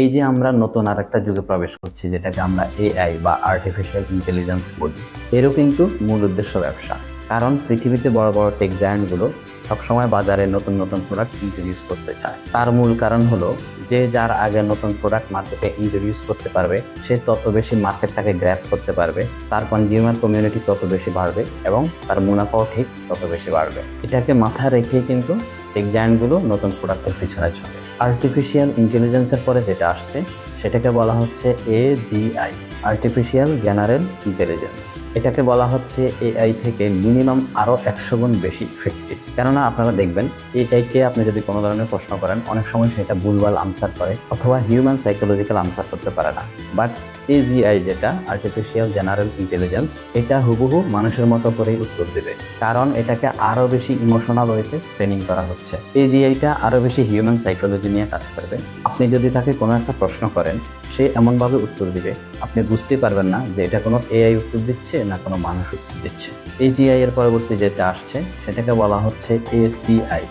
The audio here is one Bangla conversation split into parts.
এই যে আমরা নতুন আর একটা যুগে প্রবেশ করছি, যেটাকে আমরা এআই বা আর্টিফিশিয়াল ইন্টেলিজেন্স বলি, এরও কিন্তু মূল উদ্দেশ্য ব্যবসা। কারণ পৃথিবীতে বড় বড় টেক জায়ান্টগুলো সবসময় বাজারে নতুন নতুন প্রোডাক্ট ইন্ট্রোডিউস করতে চায়। তার মূল কারণ হলো যে যার আগে নতুন প্রোডাক্ট মার্কেটে ইন্ট্রোডিউস করতে পারবে, সে তত বেশি মার্কেটটাকে গ্র্যাপ করতে পারবে, তার কনজিউমার কমিউনিটি তত বেশি বাড়বে এবং তার মুনাফাও ঠিক তত বেশি বাড়বে। এটাকে মাথায় রেখেই কিন্তু টেক জায়ান্টগুলো নতুন প্রোডাক্টের পিছনে চলে আর্টিফিশিয়াল ইন্টেলিজেন্সের পরে যেটা আসছে, সেটাকে বলা হচ্ছে এজিআই আর্টিফিশিয়াল জেনারেল ইন্টেলিজেন্স এটাকে বলা হচ্ছে এআই থেকে মিনিমাম আরও একশো গুণ বেশি ইফেক্টিভ কেননা আপনারা দেখবেন এআইকে আপনি যদি কোনো ধরনের প্রশ্ন করেন, অনেক সময় সেটা ভুলভাল আনসার করে অথবা হিউম্যান সাইকোলজিক্যাল আনসার করতে পারে না। বাট এজিআই যেটা আর্টিফিশিয়াল জেনারেল ইন্টেলিজেন্স এটা হুবহু মানুষের মতো করেই উত্তর দেবে। কারণ এটাকে আরও বেশি ইমোশনাল ওয়েতে ট্রেনিং করা হচ্ছে। এজিআইটা আরও বেশি হিউম্যান সাইকোলজি নিয়ে কাজ করবে। আপনি যদি তাকে কোনো একটা প্রশ্ন করেন সে এমনভাবে উত্তর দিবে, আপনি বুঝতে পারবেন না যে এটা কোনো এআই উত্তর দিচ্ছে না কোনো মানুষ উত্তর দিচ্ছে। এজিআই এর পরবর্তী যেটা আসছে, সেটাকে বলা হচ্ছে এসিআই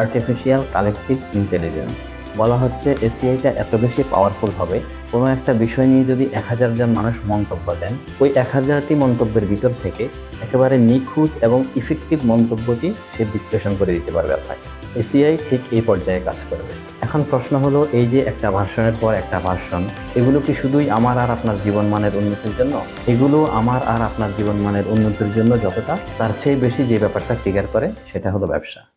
আর্টিফিশিয়াল কালেকটিভ ইন্টেলিজেন্স বলা হচ্ছে এসিআইটা এত বেশি পাওয়ারফুল হবে, কোনো একটা বিষয় নিয়ে যদি এক হাজার জন মানুষ মন্তব্য দেন, ওই এক হাজারটি মন্তব্যের ভিতর থেকে একেবারে নিখুঁত এবং ইফেক্টিভ মন্তব্যটি সে বিশ্লেষণ করে দিতে পারবে আপনাকে। এসিআই ঠিক এই পর্যায়ে কাজ করবে। এখন প্রশ্ন হলো, এই যে একটা ভার্সনের পর একটা ভার্সন এগুলো কি শুধুই আমার আর আপনার জীবনমানের উন্নতির জন্য? এগুলো আমার আর আপনার জীবনমানের উন্নতির জন্য যতটা, তার চেয়ে বেশি যে ব্যাপারটা ফিগার করে, সেটা হলো ব্যবসা।